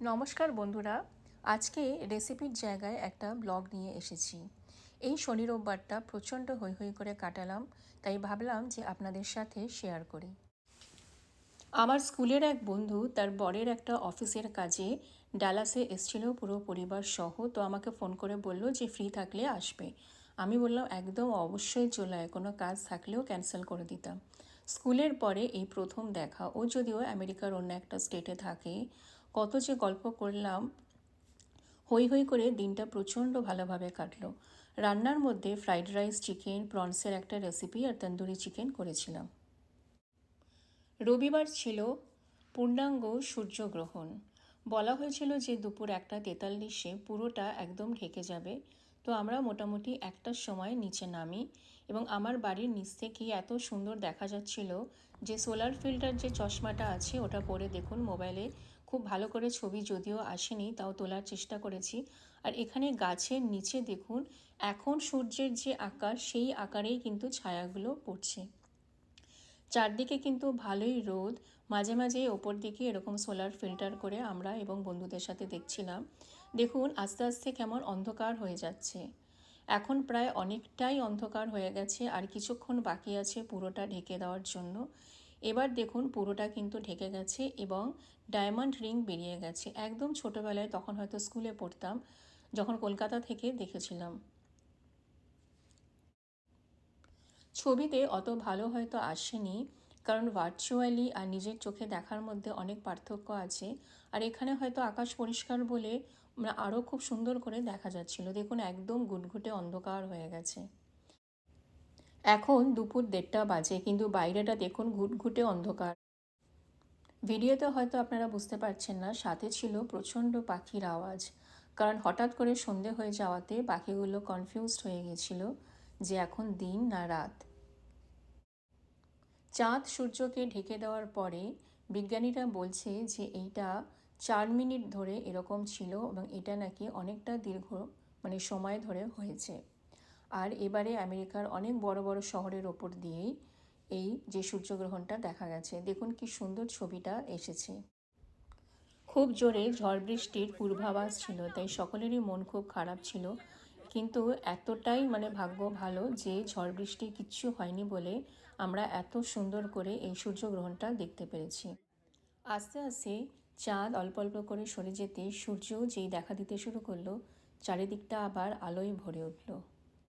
নমস্কার বন্ধুরা, আজকে রেসিপির জায়গায় একটা ব্লগ নিয়ে এসেছি। এই শনি রোববারটা প্রচণ্ড হৈ হৈ করে কাটালাম, তাই ভাবলাম যে আপনাদের সাথে শেয়ার করি। আমার স্কুলের এক বন্ধু তার বরের একটা অফিসের কাজে ডালাসে এসেছিল পুরো পরিবার সহ, তো আমাকে ফোন করে বলল যে ফ্রি থাকলে আসবে। আমি বললাম, একদম অবশ্যই চলে আয়, কোনো কাজ থাকলেও ক্যান্সেল করে দিতাম। স্কুলের পরে এই প্রথম দেখা, ও যদিও আমেরিকার অন্য একটা স্টেটে থাকে কত যে গল্প করলাম হই হই করে দিনটা প্রচণ্ড ভালোভাবে কাটলো। রান্নার মধ্যে ফ্রাইড রাইস চিকেন প্রনসের একটা রেসিপি আর তন্দুরি চিকেন করেছিলাম। রবিবার ছিল পূর্ণাঙ্গ সূর্যগ্রহণ। বলা হয়েছিল যে দুপুর একটা তেতাল্লিশে পুরোটা একদম ঢেকে যাবে। তো আমরা মোটামুটি একটার সময় নিচে নামি এবং আমার বাড়ির নিচ থেকে এত সুন্দর দেখা যাচ্ছিল যে সোলার ফিল্টার যে চশমাটা আছে ওটা পরে দেখুন মোবাইলে। খুব ভালো করে ছবি যদিও আসেনি, তাও তোলার চেষ্টা করেছি। আর এখানে গাছের নিচে দেখুন, এখন সূর্যের যে আকার, সেই আকারেই কিন্তু ছায়াগুলো পড়ছে। চারদিকে কিন্তু ভালোই রোদ। মাঝে মাঝে ওপর দিকে এরকম সোলার ফিল্টার করে আমরা এবং বন্ধুদের সাথে দেখছিলাম। দেখুন, আস্তে আস্তে কেমন অন্ধকার হয়ে যাচ্ছে। এখন প্রায় অনেকটাই অন্ধকার হয়ে গেছে আর কিছুক্ষণ বাকি আছে পুরোটা ঢেকে দেওয়ার জন্য। এবার দেখুন, পুরোটা কিন্তু ঢেকে গেছে এবং ডায়মন্ড রিং বেরিয়ে গেছে। একদম ছোটোবেলায় তখন হয়তো স্কুলে পড়তাম, যখন কলকাতা থেকে দেখেছিলাম। ছবিতে অত ভালো হয়তো আসেনি, কারণ ভার্চুয়ালি আর নিজের চোখে দেখার মধ্যে অনেক পার্থক্য আছে। আর এখানে হয়তো আকাশ পরিষ্কার বলে মানে আরও খুব সুন্দর করে দেখা যাচ্ছিল। দেখুন, একদম গুটগুটে অন্ধকার হয়ে গেছে। এখন দুপুর দেড়টা বাজে, কিন্তু বাইরেটা দেখুন ঘুটঘুটে অন্ধকার। ভিডিওতে হয়তো আপনারা বুঝতে পারছেন না, সাথে ছিল প্রচণ্ড পাখির আওয়াজ। কারণ হঠাৎ করে সন্ধে হয়ে যাওয়াতে পাখিগুলো কনফিউজড হয়ে গেছিল যে এখন দিন না রাত। চাঁদ সূর্যকে ঢেকে দেওয়ার পরে বিজ্ঞানীরা বলছে যে এইটা চার মিনিট ধরে এরকম ছিল এবং এটা নাকি অনেকটা দীর্ঘ মানে সময় ধরে হয়েছে। আর এবারে আমেরিকার অনেক বড় বড় শহরের ওপর দিয়েই এই যে সূর্যগ্রহণটা দেখা গেছে। দেখুন কি সুন্দর ছবিটা এসেছে। খুব জোরে ঝড় বৃষ্টির পূর্বাভাস ছিল, তাই সকলেরই মন খুব খারাপ ছিল। কিন্তু এতটাই মানে ভাগ্য ভালো যে ঝড় বৃষ্টি কিচ্ছু হয়নি বলে আমরা এত সুন্দর করে এই সূর্যগ্রহণটা দেখতে পেরেছি। আস্তে আস্তে চাঁদ অল্প অল্প করে সরে যেতে সূর্য যেই দেখা দিতে শুরু করল, চারিদিকটা আবার আলোয় ভরে উঠল।